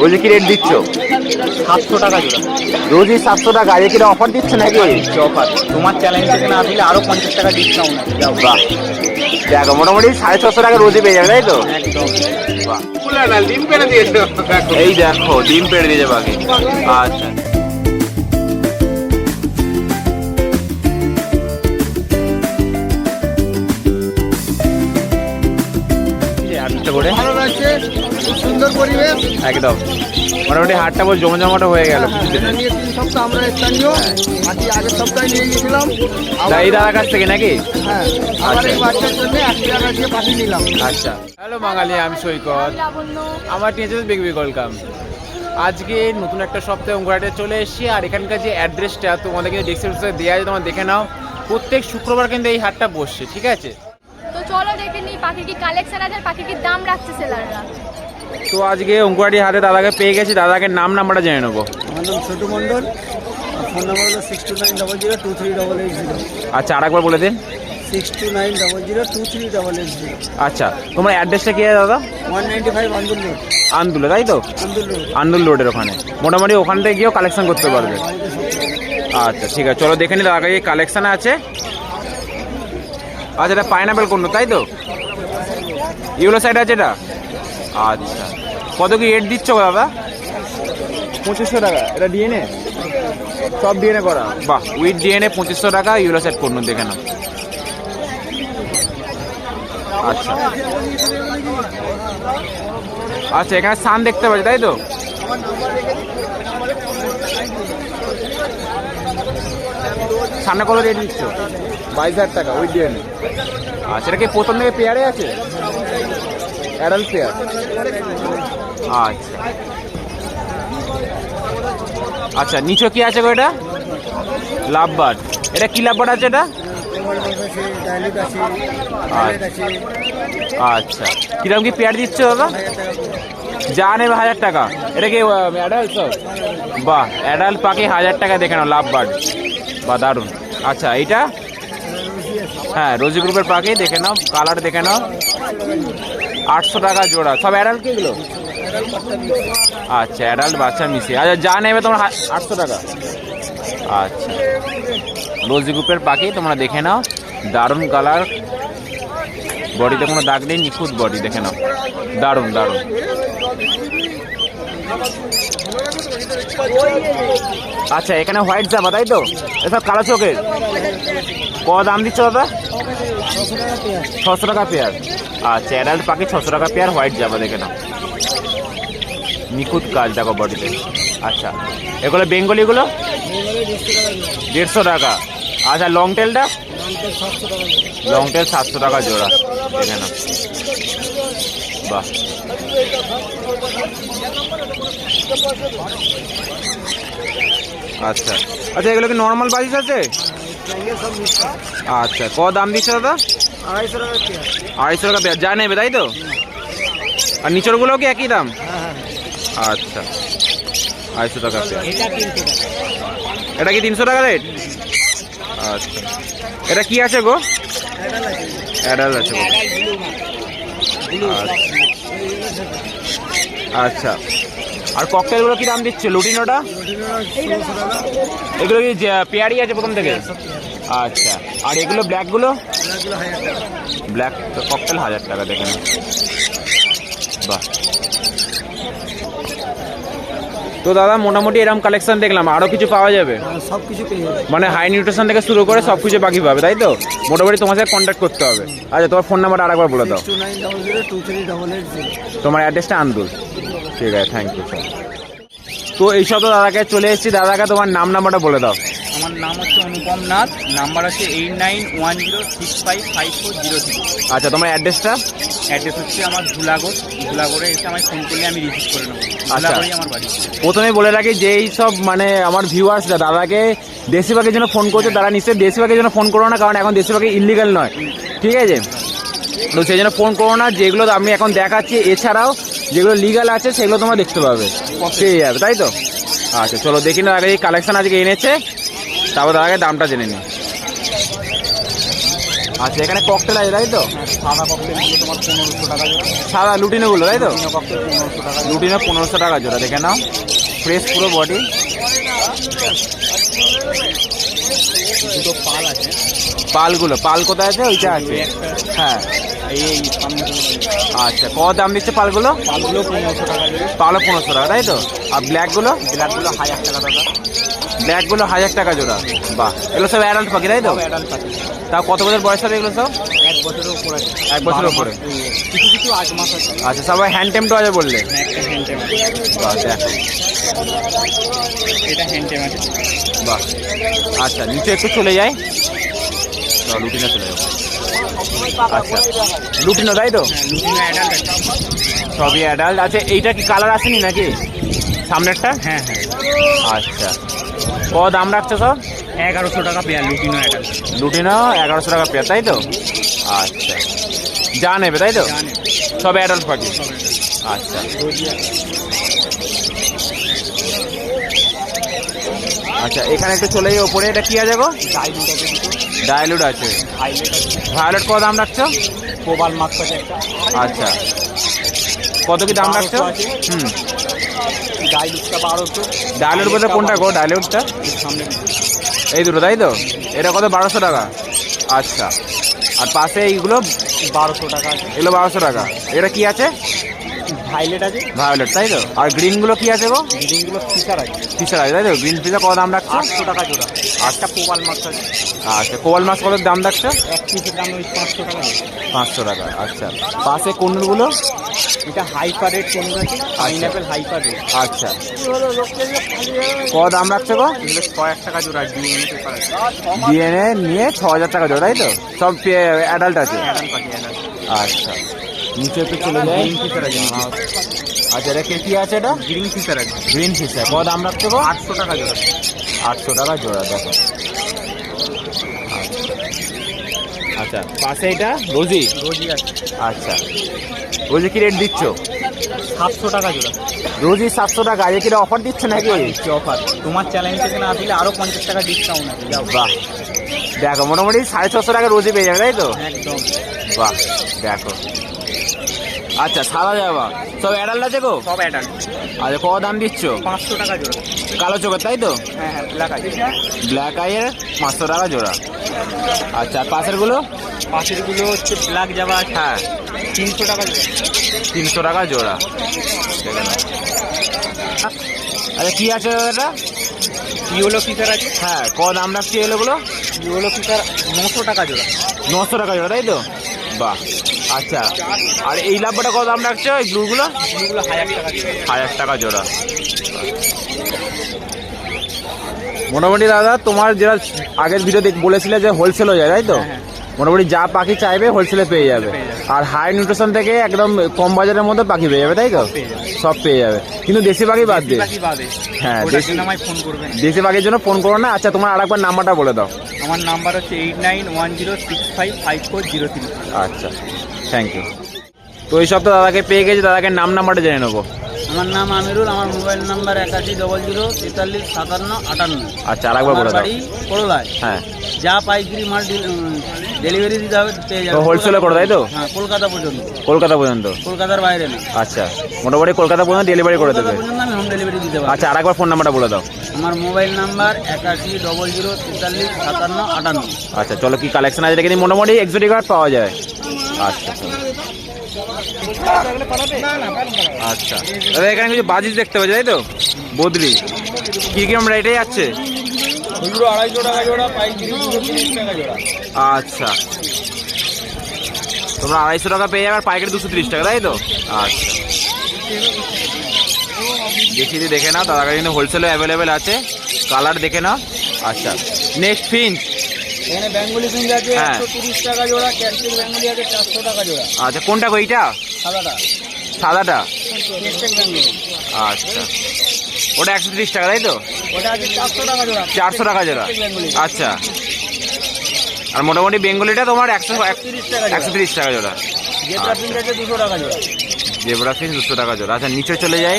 রোজি কি রেট দিচ্ছ? সাতশো টাকা জোড়া। রোজি সাতশো টাকা। এ কি অফার দিচ্ছে নাকি? অফার তোমার চ্যালেঞ্জ থেকে না দিলে আরও পঞ্চাশ টাকা ডিসকাউন্ট বাহ। দেখো মোটামুটি সাড়ে ছশো টাকা রোজি পেয়ে যাবে তাই তো? এই দেখো ডিম পেড়ে দিয়ে যাবে আগে আচ্ছা। সুন্দর পরিবেশ একদম। মোটামুটি হাটটা বল জমা জমাটা হয়ে গেল নিয়ে তিন সপ্তাহ আমরা স্থানীয়। বাকি আগের সপ্তাহে নিয়ে গেছিলাম। এই দাদার কাছ থেকে নাকি? হ্যাঁ আবার আচ্ছা। এই বাচ্চার জন্য একশো টাকা দিয়ে পাঠিয়ে নিলাম। আচ্ছা। হ্যালো বাঙালি আমি সৈকত। আমার টিচার বিগ বিগ ওয়েলকাম আজকে নতুন একটা সপ্তাহে অঙ্কুরাটে চলে এসেছি আর এখানকার যে অ্যাড্রেসটা তোমাদের কিন্তু ডিসক্রিপশনে দেওয়া আছে তোমরা দেখে নাও। প্রত্যেক শুক্রবার কিন্তু এই হাটটা বসছে ঠিক আছে? তো চলো দেখে নিই পাখির কি কালেকশন আছে পাখির কি দাম রাখছে সেলাররা। তো আজকে অঙ্কুরাটি হাতে দাদাকে পেয়ে গেছি দাদাকে নাম নাম্বারটা জেনে নেব। আমার নাম ছোটু মণ্ডল ফোন নাম্বার হলো six two nine double zero two three double eight zero আচ্ছা আরেকবার বলে দিন। Six two nine double zero two three double eight zero আচ্ছা তোমার অ্যাড্রেসটা কি আছে দাদা? One ninety five Andul road আন্দুলে তাই তো? আন্দুল রোড আন্দুল রোডের ওখানে। মোটামুটি ওখান থেকে গিয়েও কালেকশন করতে পারবে। আচ্ছা ঠিক আছে চলো দেখে নি দাদা কাছে কালেকশন আছে। আচ্ছা এটা পাইনাপেল কোন তাই তো? ইউলো সাইড আছে এটা? আচ্ছা। কত কি রেট দিচ্ছ দাদা? পঁচিশশো টাকা। এটা ডিএনএ সব ডিএনএ করা। বাহ উইথ ডিএনএ পঁচিশশো টাকা ইউলো সাইড কোন দেখে না আচ্ছা। আচ্ছা এখানে সান দেখতে পাচ্ছি তাই তো? সামনে কত রেট দিচ্ছ? বাইশ হাজার টাকা ওই ডিএনএ আচ্ছা এটা কি প্রথম থেকে পেয়ারে আছে? অ্যাডাল্ট পেয়ার আচ্ছা। আচ্ছা নিচে কি আছে গো এটা? লাভবার্ড। এটা কি লাভবার্ড আছে এটা? আচ্ছা। আচ্ছা। কীরকম কি পেয়ার দিচ্ছে দাদা যা নেবে হাজার টাকা। এটা কি অ্যাডাল্ট সব বাহ অ্যাডাল্ট পাখি হাজার টাকা দেখে নাও লাভ বার্ড বা দারুণ। আচ্ছা এইটা? হ্যাঁ রোজি গ্রুপের পাখি দেখে নাও কালার দেখে নাও। আটশো টাকা জোড়া। সব অ্যাডাল্ট কি আচ্ছা অ্যাডাল্ট বাচ্চা মিশিয়ে। আচ্ছা যা নেবে তোমার আটশো টাকা। আচ্ছা। রোজি গ্রুপের পাখি, তোমরা দেখে নাও। দারুণ কালার বডিতে কোনো দাগ নেই, নিখুঁত বডি দেখে নাও। দারুণ দারুণ। আচ্ছা এখানে হোয়াইট জামা, তাই তো? এসব কালো চোখের। কত দাম দিচ্ছ দাদা? ছশো টাকা পেয়ার আচ্ছা অ্যাডাল্ট পাখি ছশো টাকা পেয়ার হোয়াইট জামা দেখে নাও। নিখুঁত কাজ দেখো বডিতে। আচ্ছা এগুলো বেঙ্গলিগুলো দেড়শো টাকা। আচ্ছা লং টেলটা লং টেল সাতশো টাকা জোড়া, দেখে না বাহ। আচ্ছা। আচ্ছা এগুলো কি নর্মাল বাজিস আছে? আচ্ছা ক দাম দিচ্ছে দাদা? আড়াইশো টাকা পেয়ার পেয়ার যা নেবে তাই তো? আর নিচরগুলো কি একই দাম? হ্যাঁ হ্যাঁ। আচ্ছা। আড়াইশো টাকা পেয়ার এটা কি তিনশো টাকা রেট? আচ্ছা। এটা কি আছে গো? অ্যাডাল আছে গো। আচ্ছা। আচ্ছা। আর ককটেলগুলো কি দাম দিচ্ছে? লুটিনোটা এগুলো কি পেয়ারি আছে প্রথম থেকে? আচ্ছা। আর এগুলো ব্ল্যাকগুলো? ব্ল্যাক ককটেল হাজার টাকা দেখেন। বাহ। তো দাদা মোটামুটি এরকম কালেকশন দেখলাম আরও কিছু পাওয়া যাবে? সব কিছু মানে হাই নিউট্রিশন থেকে শুরু করে সব কিছু বাকি পাবে তাই তো? মোটামুটি তোমার সাথে কন্ট্যাক্ট করতে হবে। আচ্ছা তোমার ফোন নাম্বার আরেকবার বলে দাও। তোমার অ্যাড্রেসটা আন্দুল ঠিক আছে থ্যাংক ইউ তো এইসব তো দাদাকে চলে এসেছি। দাদাকে তোমার নাম নাম্বারটা বলে দাও। আমার নাম হচ্ছে অনুপম নাথ নাম্বার আছে eight nine one zero six five five four zero three আচ্ছা তোমার অ্যাড্রেসটা? অ্যাড্রেস হচ্ছে আমার ধুলাগড়। ধুলাগড়ে এসে আমায় ফোন করলে আমি রিসিভ করে নেব। ধুলাগড়েই আমার বাড়ি। প্রথমে বলে রাখি যে এই সব মানে আমার ভিউয়ার্সরা দাদাকে দেশি পাখির জন্য ফোন করছে তারা নিশ্চয়ই দেশি পাখির জন্য ফোন করো না কারণ এখন দেশি পাখি ইলিগাল নয়। ঠিক আছে? তো সেই জন্য ফোন করো না যেগুলো আমি এখন দেখাচ্ছি এছাড়াও যেগুলো লিগাল আছে সেগুলো তোমরা দেখতে পাবে। পেয়ে যাবে তাই তো? আচ্ছা চলো দেখি না আগে এই কালেকশন আজকে এনেছে। তারপর দাদাকে দামটা জেনে নিই আচ্ছা এখানে ককটেল আছে তাই তো? সাদা ককটেলগুলো তোমার পনেরোশো টাকা জোড়া। সাদা লুটিনোগুলো তাই তো? ককটেল পনেরোশো টাকা জোড়া। লুটিনো পনেরোশো টাকা জোড়া দেখে নাও। ফ্রেশ পুরো বডি দুটো পাল আছে। পালগুলো পাল কোথায় আছে? ওইটা আছে। হ্যাঁ। আচ্ছা কত দাম দিচ্ছে পালগুলো? পালগুলো পনেরোশো টাকা পালও পনেরোশো টাকা তাই তো? আর ব্ল্যাকগুলো ব্ল্যাকগুলো হাজার টাকা দাদা। ব্ল্যাকগুলো হাজার টাকা জোড়া। বাহ এগুলো সব অ্যাডাল্ট পাখি তাই তো? সব অ্যাডাল্ট পাখি। তাও কত বছর বয়স হবে এগুলো সব? এক বছরের উপর এক বছরের উপরে? কিছু কিছু আট মাস আছে। আচ্ছা সবাই হ্যান্ড টেমটো আছে বললে? হ্যাঁ, হ্যান্ডটেম বাহ দেখো। এটা হ্যান্ডটেম আছে। বাহ আচ্ছা নিচে একটু চলে যাই। চল লুটিনো চলে যাব। আচ্ছা লুটিনো তাই তো? হ্যাঁ সবই অ্যাডাল্ট আছে এইটা কি কালার আসেনি নাকি? সামনেরটা? হ্যাঁ হ্যাঁ। আচ্ছা। কত দাম রাখছো সব? এগারোশো টাকা পেয়ার লুটিনো অ্যাডাল্ট লুটিনো এগারোশো টাকা পেয়ার তাই তো? আচ্ছা। যা নেবে তাই তো? সব অ্যাডাল্ট পাখি আচ্ছা। আচ্ছা এখানে একটু চলে যাই ওপরে এটা কি আছে গো? ডাইলুট আছে। দুটো ডায়লুড আছে ভায়োলেট কত দাম রাখছো? কোবাল মাছ আচ্ছা। কত কি দাম রাখছো? হুম। ডাইলুটটা বারোশো বলতে কোনটা গো? ডায়লুডটা সামনে এই দুটো তাই তো? এটা কত বারোশো টাকা? আচ্ছা। আর পাশে এইগুলো? বারোশো টাকা আছে। এগুলো বারোশো টাকা। এটা কি আছে? ভাইলেট আছে। ভায়োলেট তাই তো? আর গ্রিনগুলো কি আছে গো? গ্রিনগুলো ফিচার আছে। ফিচার আছে তাই তো? গ্রিন ফিচার কত দাম রাখছো? আটশো টাকা জোড়া। আটটা কোবাল মাছ আছে। আচ্ছা কোয়াল মাছ কত দাম রাখছো? এক পিসের দাম ওই পাঁচশো টাকা। পাঁচশো টাকা আচ্ছা। পাশে কোনগুলো এটা হাইপার রেট কোন আছে? পাইনাপেল হাইপার রেট আচ্ছা। কত দাম রাখছো গো? ছ টাকা জোড়া ডিএনএ পেপার ডিএনএ নিয়ে ছ হাজার টাকা জোড়া তাই তো? সব অ্যাডাল্ট আছে? অ্যাডাল্ট আচ্ছা। নিচে একটু চলে যায়। আচ্ছা এটা কে কি আছে এটা? গ্রিন ফিচার আছে। গ্রিন ফিচার কত দাম রাখছো গো? আটশো টাকা জোড়া। আটশো টাকা জোড়া দেখো। আচ্ছা পাশে এটা রোজি? রোজি আছে। আচ্ছা। রোজি কি রেট দিচ্ছ? সাতশো টাকা জোড়া। রোজি সাতশো টাকা। আজকে কি অফার দিচ্ছে নাকি? দিচ্ছি অফার তোমার চ্যালেঞ্জ থেকে না আসলে আরও পঞ্চাশ টাকা ডিসকাউন্ট আছে যাও। বাহ। দেখো মোটামুটি সাড়ে ছশো টাকা রোজি পেয়ে যাবে তাই তো? একদম। বাহ দেখো। আচ্ছা সাদা যাবা সব অ্যাডাল্ট আছে গো? সব অ্যাডাল্ট আচ্ছা কত দাম দিচ্ছ? পাঁচশো টাকা জোড়া। কালো চোখের তাই তো? হ্যাঁ হ্যাঁ ব্ল্যাক আছে ব্ল্যাক আইয়ের পাঁচশো টাকা জোড়া। আচ্ছা পাশেরগুলো? পাশেরগুলো হচ্ছে ব্ল্যাক আছে। হ্যাঁ। তিনশো টাকা জোড়া। তিনশো টাকা জোড়া। আচ্ছা কি আছে এটা ইয়েলো ফিচার আছে? হ্যাঁ ক দাম রাখছি এগুলোগুলো ইয়েলো ফিচার নশো টাকা জোড়া। নশো টাকা জোড়া তাই তো? বাহ আচ্ছা। আর এই লাভটা কত দাম রাখছো এই ব্লুগুলো? এগুলো হাজার টাকা জোড়া। হাজার টাকা জোড়া। মোটামুটি দাদা তোমার যেটা আগের ভিডিও দেখ বলেছিলে যে হোলসেল হয়ে যায় তাই তো? হ্যাঁ, হ্যাঁ। মোটামুটি যা পাখি চাইবে হোলসেলে পেয়ে যাবে। আর হাই নিউট্রিশন থেকে একদম কম বাজারের মধ্যে পাখি পেয়ে যাবে তাই তো? সব পেয়ে যাবে। কিন্তু দেশি পাখি বাদ দিয়ে হ্যাঁ, দেশি- পাখির জন্য ফোন করো না। আচ্ছা তোমার আরেকবার নাম্বারটা বলে দাও। আমার নাম্বার হচ্ছে eight nine one zero six five five four zero three আচ্ছা থ্যাংক ইউ তো এই সব তো দাদাকে পেয়ে গেছি দাদাকে নাম নাম্বারটা জেনে নেব। আমার নাম আমিরুল আমার মোবাইল নাম্বার একাশি ডবল জিরো তেতাল্লিশ সাতান্ন আটান্ন। আচ্ছা আরেকবার বলে দাও। বাড়ি করলায়। হ্যাঁ। যা পাইকারি মাল ডেলিভারি দিতে হবে পেয়ে যাবে। এ করো, তাই তো? হ্যাঁ কলকাতা পর্যন্ত। কলকাতা পর্যন্ত? কলকাতার বাইরে না আচ্ছা মোটামুটি কলকাতা পর্যন্ত ডেলিভারি করে দেবে। পর্যন্ত আমি হোম ডেলিভারি দিতে পারি আচ্ছা আরেকবার ফোন নাম্বারটা বলে দাও। আমার মোবাইল নাম্বার একাশি ডবল জিরো তেতাল্লিশ সাতান্ন আটান্ন। আচ্ছা চলো কি কালেকশন আছে দেখে। মোটামুটি এক্সোটিক কার্ড পাওয়া যায়। আচ্ছা। আচ্ছা। দাদা এখানে কিছু বাজিস দেখতে পাচ্ছি তাই তো? বদলি। কি কিরম রেটে যাচ্ছে আচ্ছা। তোমরা আড়াইশো টাকা পেয়ে যাবে আর পাইকারি দুশো তিরিশ টাকা তাই তো? আচ্ছা। দিয়ে দেখে নাও তার কাছে কিন্তু হোলসেলে অ্যাভেলেবেল আছে। কালার দেখে নাও। আচ্ছা। নেক্সট ফিঞ্চ এখানে বেঙ্গলি আছে হ্যাঁ। একশো তিরিশ টাকা জোড়া বেঙ্গলি আছে চারশো টাকা জোড়া। আচ্ছা কোনটা গো এইটা? সাদাটা। সাদাটা? আচ্ছা। ওটা একশো তিরিশ টাকা তাই তো? ওটা আছে চারশো টাকা জোড়া। চারশো টাকা জোড়া। আচ্ছা। আর মোটামুটি বেঙ্গলিটা তোমার একশো একশো তিরিশ টাকা জোড়া। আছে দুশো টাকা জোড়া। জেবরা দুশো টাকা জোড়া। আচ্ছা নিচে চলে যাই।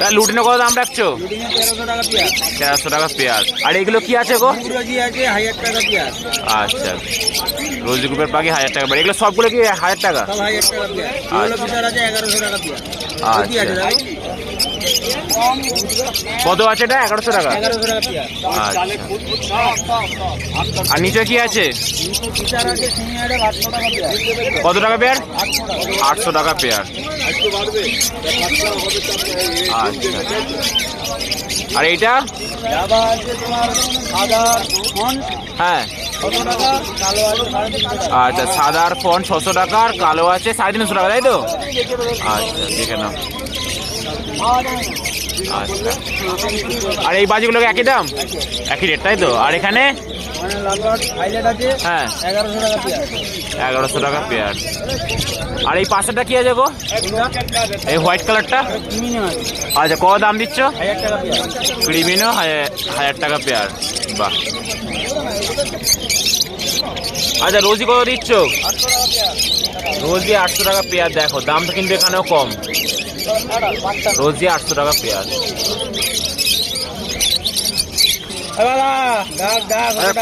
তা লুটিনো কত দাম রাখছো? তেরোশো টাকা পেয়ার আর এগুলো কি আছে গো? আচ্ছা। রোজ গ্রুপের পাখি হাজার টাকা। এগুলো সবগুলো কি হাজার টাকা? আচ্ছা। কত আছে এটা? এগারোশো টাকা। আচ্ছা। আর নিচে কি আছে? কত টাকা পেয়ার? আটশো টাকা পেয়ার। আচ্ছা। আর এইটা? হ্যাঁ। আচ্ছা সাদার ফোন ছশো টাকা আর কালো আছে সাড়ে তিনশো টাকা, তাই তো? আচ্ছা দেখে নাও। আচ্ছা। আর এই বাজিগুলোকে একই দাম? একই রেট তাই তো? আর এখানে? হ্যাঁ। এগারোশো টাকা পেয়ার। আর এই পাশেরটা কি আছে গো? এই হোয়াইট কালারটা? আচ্ছা কত দাম দিচ্ছ? ক্রিমিনো হাজার টাকা পেয়ার। বাহ। আচ্ছা রোজি কত দিচ্ছ? রোজি আটশো টাকা পেয়ার, দেখো। দামটা কিন্তু এখানেও কম। রোজি আটশো টাকা আচ্ছা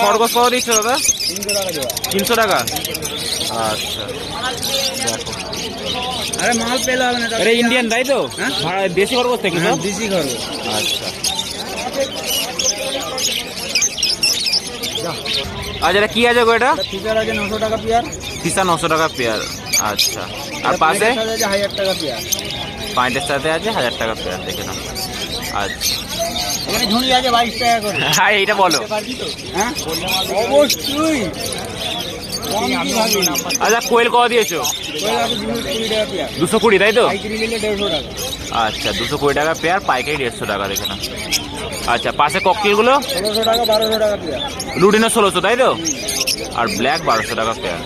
খরগোশ দিচ্ছ দাদা? তিনশো টাকা আচ্ছা। আরে মাল পেলে হবে না এটা ইন্ডিয়ান তাই তো? হ্যাঁ? ভাড়া দেশি খরগোশ থেকে হ্যাঁ দিশি আচ্ছা। আচ্ছা এটা কি আছে গো এটা? আছে নশো টাকা পেয়ার। নশো টাকা পেয়ার। আচ্ছা। আর পাশে? হাজার টাকা পেয়ার। পাঁচটার সাথে আছে হাজার টাকা পেয়ার দেখে নাও। আচ্ছা এখানে ঝুড়ি আছে বাইশ টাকা করে। হ্যাঁ এইটা বলো। হ্যাঁ? অবশ্যই? আচ্ছা কোয়েল কত দিয়েছ? দুশো কুড়ি তাই তো? আচ্ছা দুশো কুড়ি টাকা পেয়ার পাইকারি দেড়শো টাকা দেখে নাও। আচ্ছা পাশে ককটেলগুলো? লুডিনো ষোলোশো তাই তো? আর ব্ল্যাক বারোশো টাকা পেয়ার।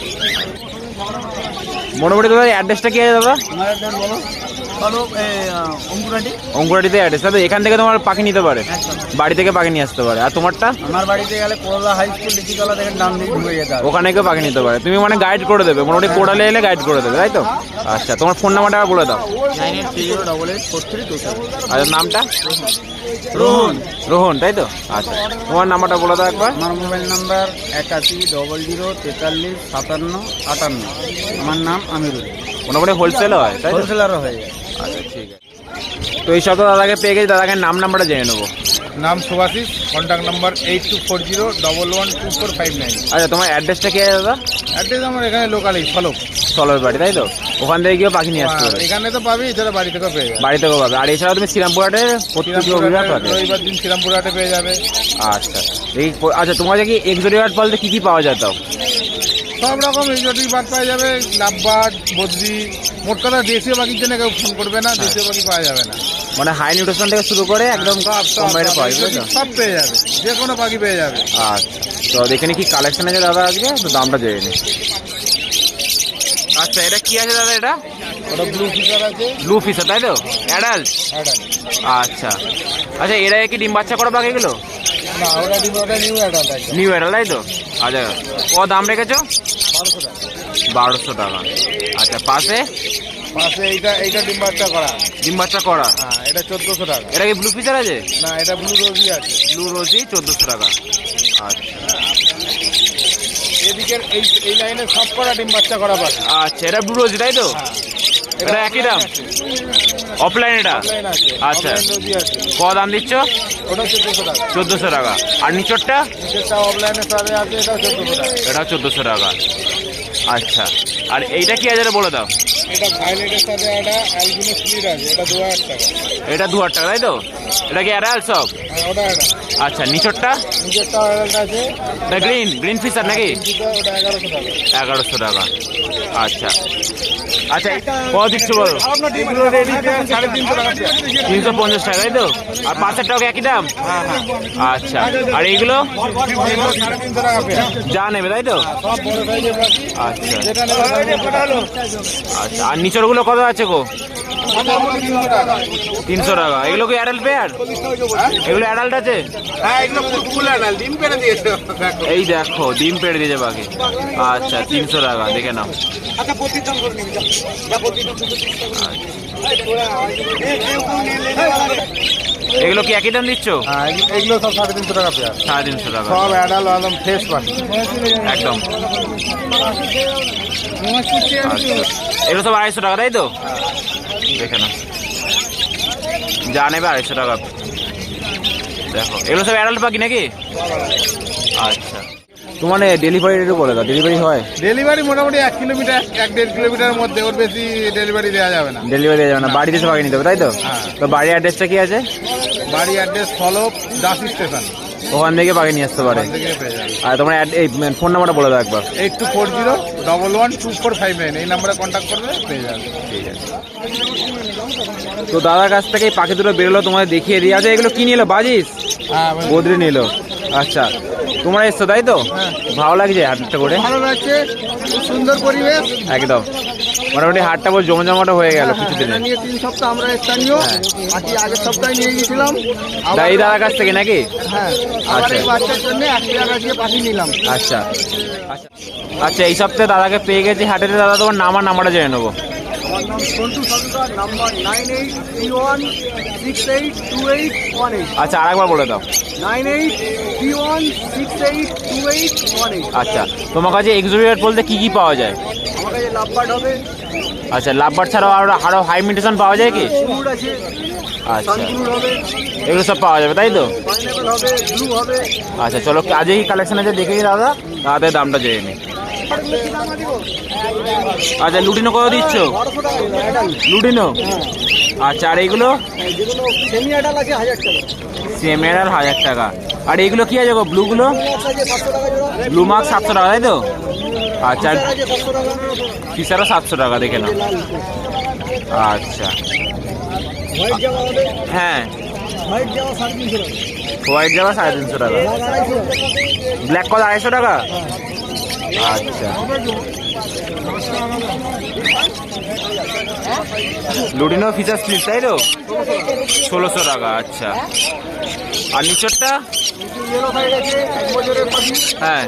মোটামুটি দাদা অ্যাড্রেসটা কি আছে দাদা? অঙ্কুরাটি? অঙ্কুরাটিতে অ্যাড্রেস তাই তো এখান থেকে তোমার পাখি নিতে পারে। বাড়ি থেকে পাখি নিয়ে আসতে পারে। আর তোমারটা? আমার বাড়িতে গেলে করলা হাই স্কুল লিচিতলা থেকে ডান দিকে ঘুরে যেতে হবে। ওখানে কেউ পাখি নিতে পারে। তুমি মানে গাইড করে দেবে। মোটামুটি কোড়ালে এলে গাইড করে দেবে তাই তো? আচ্ছা তোমার ফোন নাম্বারটা বলে দাও। Nine eight three zero double eight four three two seven আর নামটা? রোহন। রোহন তাই তো? আচ্ছা তোমার নাম্বারটা বলে দাও একবার। আমার মোবাইল নাম্বার একাশি ডবল জিরো তেতাল্লিশ সাতান্ন আটান্ন। আমার নাম আমিরুল। মোটামুটি হোলসেল হয় তাই হোলসেলারও হয়ে যায় আচ্ছা ঠিক আছে। তো এই সব তো দাদাকে পেয়ে গেছি দাদাকে নাম নাম্বারটা জেনে নেব। নাম Subhashis contact number eight two four zero double one two four five nine আচ্ছা তোমার অ্যাড্রেসটা কি আছে দাদা? অ্যাড্রেস আমার এখানে লোকালেই ফলো সলবের বাড়ি তাই তো? ওখান থেকে গিয়ে পাখি নিয়ে আসতে হবে। এখানে তো পাবি এছাড়া বাড়ি থেকেও পেয়ে যাবে। বাড়ি থেকেও পাবে। আর এছাড়াও তুমি শ্রীরামপুরহাটে প্রত্যেক রবিবার শ্রীরামপুরহাটে পাবে। রবিবার দিন শ্রীরামপুরহাটে পেয়ে যাবে। আচ্ছা। এই আচ্ছা তোমার কি এক্সোরিয়ার বলতে কী কী পাওয়া যায় তাও? সব রকম এক্সোটিক বাদ পাওয়া যাবে লাভবার্ড বদ্রি মোট কথা দেশীয় পাখির জন্য কেউ ফোন করবে না দেশীয় পাখি পাওয়া যাবে না। মানে হাই নিউট্রিশন থেকে শুরু করে একদম সব সব কম বাইরে সব পেয়ে যাবে যে কোনো পাখি পেয়ে যাবে। আচ্ছা তো দেখে নি কি কালেকশন আছে দাদা আজকে? তো দামটা জেনে নি। আচ্ছা এটা কি আছে দাদা এটা? ওটা ব্লু ফিচার আছে। ব্লু ফিশার তাই তো? অ্যাডাল্ট আচ্ছা। আচ্ছা এরা কি ডিম বাচ্চা করা পাখি এগুলো? না ওটা দিব ওটা নিউ অ্যাডাল্ট নিউ অ্যাডাল্ট তাই তো? আচ্ছা ক দাম রেখেছো? বারোশো টাকা। আচ্ছা পাশে? পাশে এইটা এইটা ডিম বাচ্চা করা। ডিম বাচ্চা করা? হ্যাঁ এটা চোদ্দোশো টাকা। এটা কি ব্লু ফিচার আছে? না এটা ব্লু রোজি আছে। ব্লু রোজি চোদ্দোশো টাকা। আচ্ছা। এদিকের এই এই লাইনে সব করা ডিম বাচ্চা করা পাবে আচ্ছা এটা ব্লু রোজি তাই তো? এটা একই দাম? অফলাইন এটা? আচ্ছা। অফলাইন ক দাম দিচ্ছ? ওটা চোদ্দোশো টাকা। চোদ্দোশো টাকা। আর নিচরটা? সাথে আছে এটা চোদ্দোশো টাকা। এটা চোদ্দোশো টাকা। আচ্ছা। আর এইটা কি আছে এটা বলে দাও? এটা ভাইলেটের সাথে একটা অ্যালবিনো স্প্লিট আছে এটা দু হাজার টাকা। এটা দু হাজার টাকা তাই তো? এটা কি অ্যাডাল সব? হ্যাঁ ওটা আচ্ছা নিচরটা? নিচেরটা অ্যাডাল্ট আছে। এটা গ্রিন গ্রিন ফিশার নাকি? এগারোশো টাকা। এগারোশো টাকা। আচ্ছা। আচ্ছা কত দিচ্ছ বলো। সাড়ে তিনশো টাকা তিনশো পঞ্চাশ টাকা তাই তো? আর পাঁচের টাকা একই দাম? হ্যাঁ হ্যাঁ। আচ্ছা আর এইগুলো? যা নেবে তাই তো? আচ্ছা। আচ্ছা আর নিচরগুলো কত আছে গো? তিনশো টাকা। এগুলো কি অ্যাডাল্ট পেয়ার এগুলো অ্যাডাল্ট আছে? হ্যাঁ এই দেখো ডিম পেড়ে দিয়েছে পাখি আচ্ছা তিনশো টাকা দেখে নাও। এগুলো কি একই দাম দিচ্ছ? হ্যাঁ এগুলো- সব সাড়ে তিনশো টাকা পেয়ার সাড়ে তিনশো টাকা। সব অ্যাডাল একদম। ফ্রেশ পাখি একদম আচ্ছা। এগুলো সব আড়াইশো টাকা তাই তো? দেখে নাও। যা নেবে আড়াইশো টাকা। দেখো এগুলো সব অ্যাডাল্ট পাখি নাকি? আচ্ছা। তোমার ডেলিভারি বলে দাও ডেলিভারি হয়? ডেলিভারি মোটামুটি এক কিলোমিটার এক দেড় কিলোমিটারের মধ্যে ওর বেশি ডেলিভারি দেওয়া যাবে না। ডেলিভারি দেওয়া যাবে না। বাড়িতে সব পাখি নিতে হবে তাই তো? হ্যাঁ। তো বাড়ির অ্যাড্রেসটা কি আছে? বাড়ি অ্যাড্রেস ফলো দাস স্টেশন। ওখান থেকে পাখি নিয়ে আসতে পারে। আর তোমার এই ফোন নাম্বারটা বলে দাও একবার। Eight two four zero double one two four five nine এই নাম্বারে কন্ট্যাক্ট করবে পেয়ে যাবে। ঠিক আছে। তো দাদার কাছ থেকে এই পাখি দুটো বেরোলো তোমাদের দেখিয়ে দিয়ে আছে এগুলো কি নিলো? বাজিস? হ্যাঁ বদরি নিল। আচ্ছা তোমরা এসছো তাই তো? ভালো লাগছে হাটটা করে? ভালো লাগছে সুন্দর পরিবেশ। একদম। মোটামুটি হাটটা বল জমজমাটো হয়ে গেল কিছুদিনে এটা নিয়ে তিন সপ্তাহ আমরা স্থানীয় হ্যাঁ। বাকি আগের সপ্তাহে নিয়ে গেছিলাম তা এই দাদার কাছ থেকে নাকি? হ্যাঁ আচ্ছা। বাচ্চার জন্য এক টাকা দিয়ে পাঠিয়ে নিলাম। আচ্ছা। আচ্ছা আচ্ছা এই সপ্তাহে দাদাকে পেয়ে গেছি। হাটেতে দাদা তোমার নাম আর নাম্বারটা জেনে নেব। আমার নাম Santu Sarkar number nine eight three one six eight two eight one eight আচ্ছা আরেকবার বলে দাও। Nine eight three one six eight two eight one eight আচ্ছা তোমার কাছে এক্সোরিয়ার বলতে কি কি পাওয়া যায়? আচ্ছা লাভবার ছাড়াও আরও আরও হাই মিউটেশন পাওয়া যায় কি? আচ্ছা। এগুলো সব পাওয়া যাবে তাই তো? আচ্ছা চলো আজকে কি কালেকশন আছে দেখে দাদা? তাদের দামটা জেনে নিই আচ্ছা লুটিনো কত দিচ্ছ? লুটিনো? আচ্ছা আর এইগুলো? সেমি অ্যাডাল হাজার টাকা। আর হাজার টাকা। আর এইগুলো কি আছে গো ব্লুগুলো ব্লু মার্ক সাতশো টাকা তাই তো? আচ্ছা আছে সাতশো টাকা দেখে নাও। আচ্ছা। হ্যাঁ। হোয়াইট জামা সাড়ে তিনশো টাকা। ব্ল্যাক কল আড়াইশো টাকা? আচ্ছা। লুডিনো ফিচার স্প্লিট তাই তো? ষোলোশো টাকা আচ্ছা। আর নিচরটা? হ্যাঁ।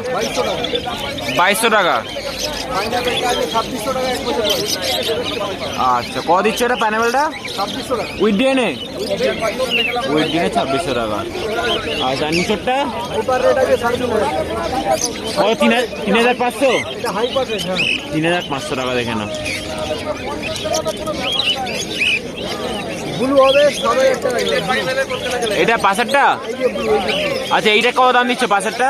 বাইশশো টাকা। আচ্ছা ক দিচ্ছে এটা প্যানেবেলটা উইথ ডিএনএ উইথ ডিএনএ ছাব্বিশশো টাকা। আচ্ছা আর নিচরটা? সাড়ে তিন হাজার তিন হাজার পাঁচশো? হ্যাঁ। তিন হাজার পাঁচশো টাকা দেখে নাও। ব্লু হবে এটা পাশেরটা। আচ্ছা এইটা কত দাম দিচ্ছ পাশেরটা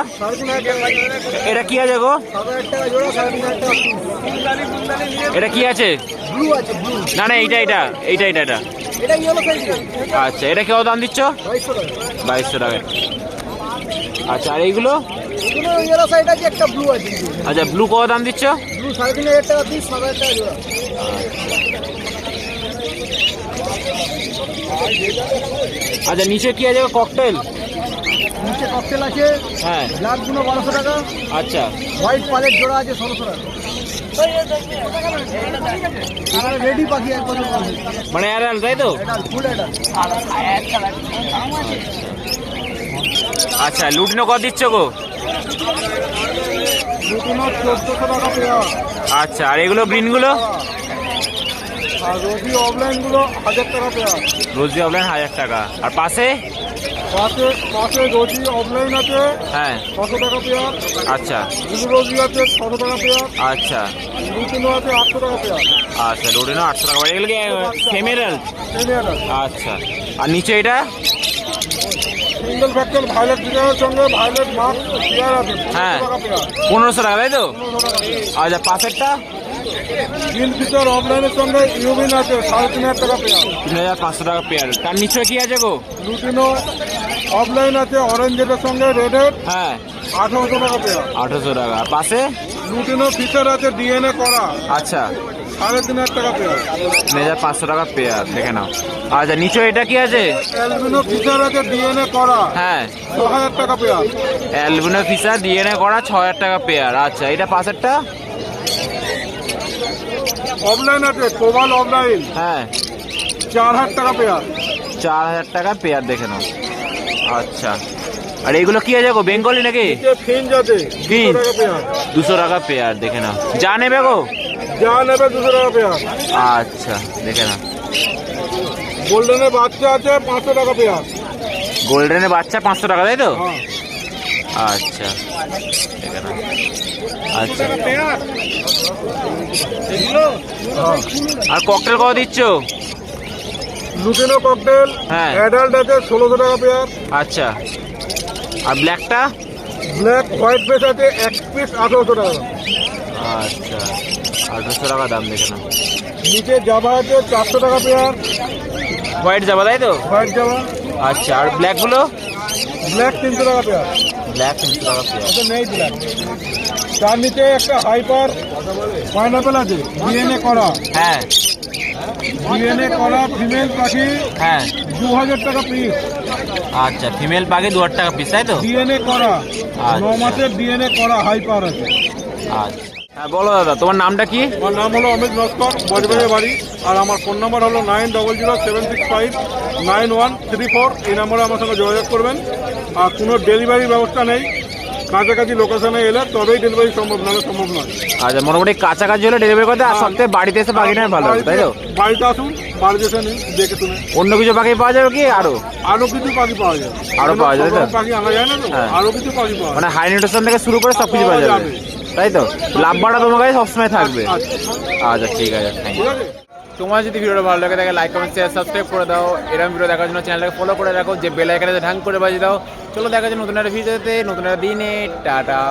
এটা কি আছে গো? এটা কি আছে? না না এইটা এটা এইটা এটা এটা আচ্ছা এটা কেউ দাম দিচ্ছ? বাইশশো টাকা। আচ্ছা আর এইগুলো? আচ্ছা ব্লু কত দাম দিচ্ছ? ব্লু সাড়ে তিন হাজার টাকা পিস সাত হাজার টাকা জোড়া। আচ্ছা নিচে কি আছে? ককটেল নিচে ককটেল আছে। হ্যাঁ। ব্ল্যাকগুলো বারোশো টাকা। আচ্ছা। হোয়াইট পালের জোড়া আছে ষোলোশো টাকা। মানে অ্যাডাল তাই তো? আচ্ছা লুটিনো কত দিচ্ছ গো? আচ্ছা আর এগুলো গ্রিনগুলো আর রোজি অফলাইনগুলো হাজার টাকা পেয়ার রোজি অফলাইন হাজার টাকা। আর পাশে? পাশে পাশে রোজি অফলাইন আছে হ্যাঁ। ছশো টাকা পেয়ার আচ্ছা। ব্লু রোজি আছে ছশো টাকা পেয়ার আচ্ছা। আছে আটশো টাকা পেয়ার আচ্ছা আটশো টাকা এগুলো কি সেমেরাল আচ্ছা। আর নিচে এটা? সিঙ্গেল ফ্যাক্টর ভাইলেট ডিজাইনের সঙ্গে ভাইলেট মার্ক পেয়ার আছে হ্যাঁ। পনেরোশো টাকা তাই তো? আচ্ছা পাশেরটা? গ্রিন ফিচার অফলাইনের সঙ্গে ইউবিন আছে সাড়ে তিন হাজার টাকা পেয়ার তিন হাজার পাঁচশো টাকা পেয়ার তার নিচে কি আছে গো? লুটিনো অফলাইন আছে অরেঞ্জের সঙ্গে রেডের হ্যাঁ। আঠারোশো টাকা পেয়ার আঠারোশো টাকা। পাশে? লুটিনো ফিচার আছে ডিএনএ করা। আচ্ছা। সাড়ে তিন হাজার টাকা পেয়ার তিন হাজার পাঁচশো টাকা পেয়ার দেখে নাও। আচ্ছা নিচে এটা কি আছে? অ্যালবিনো ফিচার আছে ডিএনএ করা। হ্যাঁ। ছ হাজার টাকা পেয়ার অ্যালবিনো ফিসা ডিএনএ করা ছ হাজার টাকা পেয়ার আচ্ছা এটা পাশেরটা? অফলাইন আছে কোবাল অফলাইন। হ্যাঁ। চার হাজার টাকা পেয়ার। চার হাজার টাকা পেয়ার দেখে নাও। আচ্ছা। আর এগুলো কি আছে গো বেঙ্গলি নাকি? ফিন দুশো টাকা পেয়ার দেখে নাও। যা নেবে গো? যা নেবে দুশো টাকা পেয়ার। আচ্ছা দেখে নাও। গোল্ডেনের বাচ্চা আছে পাঁচশো টাকা পেয়ার। গোল্ডেনের বাচ্চা পাঁচশো টাকা তাই তো? হ্যাঁ। আচ্ছা দেখে নাও আচ্ছা। পেয়ার আর ককটেল কত দিচ্ছ? লুটিনো ককটেল হ্যাঁ। অ্যাডাল্ট আছে ষোলোশো টাকা পেয়ার আচ্ছা। আর ব্ল্যাকটা ব্ল্যাক হোয়াইট ফেস আছে এক পিস আঠারোশো টাকা। আচ্ছা। আঠারোশো টাকা দাম দেখে নাও। নিচে জাভা আছে চারশো টাকা পেয়ার হোয়াইট যাবা তাই তো? হোয়াইট জাভা আচ্ছা আর ব্ল্যাকগুলো ব্ল্যাক তিনশো টাকা পেয়ার ব্ল্যাক ওটা নেই ব্ল্যাক তার নিচে একটা হাইপার পাইনাপেল আছে ডিএনএ করা। হ্যাঁ। ডিএনএ করা ফিমেল পাখি হ্যাঁ। দু হাজার টাকা পিস আচ্ছা ফিমেল পাখি দু হাজার টাকা পিস তাই তো? ডিএনএ করা। আচ্ছা। ন মাসের ডিএনএ করা হাইপার আছে। আচ্ছা। হ্যাঁ বলো দাদা তোমার নামটা কি? আমার নাম হলো অমিত নস্কর বজবাজে বাড়ি। আর আমার ফোন নাম্বার হলো nine double zero seven six five nine one three four. এই নাম্বারে আমার সঙ্গে যোগাযোগ করবেন। আর কোনো ডেলিভারি ব্যবস্থা নেই। কাছাকাছি লোকেশনে এলে তবেই ডেলিভারি সম্ভব নাহলে সম্ভব নয়। আচ্ছা মোটামুটি কাছাকাছি হলে ডেলিভারি করতে আর সপ্তাহে বাড়িতে এসে পাখি নেয় ভালো তাই তো? বাড়িতে- আসুন বাড়িতে এসে নিন দেখে শুনে। অন্য কিছু পাখি পাওয়া যাবে কি আরও? আরও কিছু পাখি পাওয়া যাবে। আরও পাওয়া তো? পাখি আনা যায় না তো? হ্যাঁ। আরও কিছু পাখি পাওয়া মানে হাই নিউট্রিশন থেকে শুরু করে সব কিছু পাওয়া যাবে। তাই তো? লাভ লাভবাটা তোমার কাছে সবসময় থাকবে। আচ্ছা। আচ্ছা ঠিক আছে থ্যাংক ইউ ঠিক আছে? তোমার যদি ভিডিওটা ভালো লাগে, তাকে লাইক কমেন্ট শেয়ার সাবস্ক্রাইব করে দাও। এরকম ভিডিও দেখার জন্য চ্যানেলটাকে ফলো করে রাখো, যে বেল আইকনে ঢাং করে বাজিয়ে দাও। চলো দেখা যায় নতুন একটা ভিডিওতে নতুন একটা দিনে। টাটা।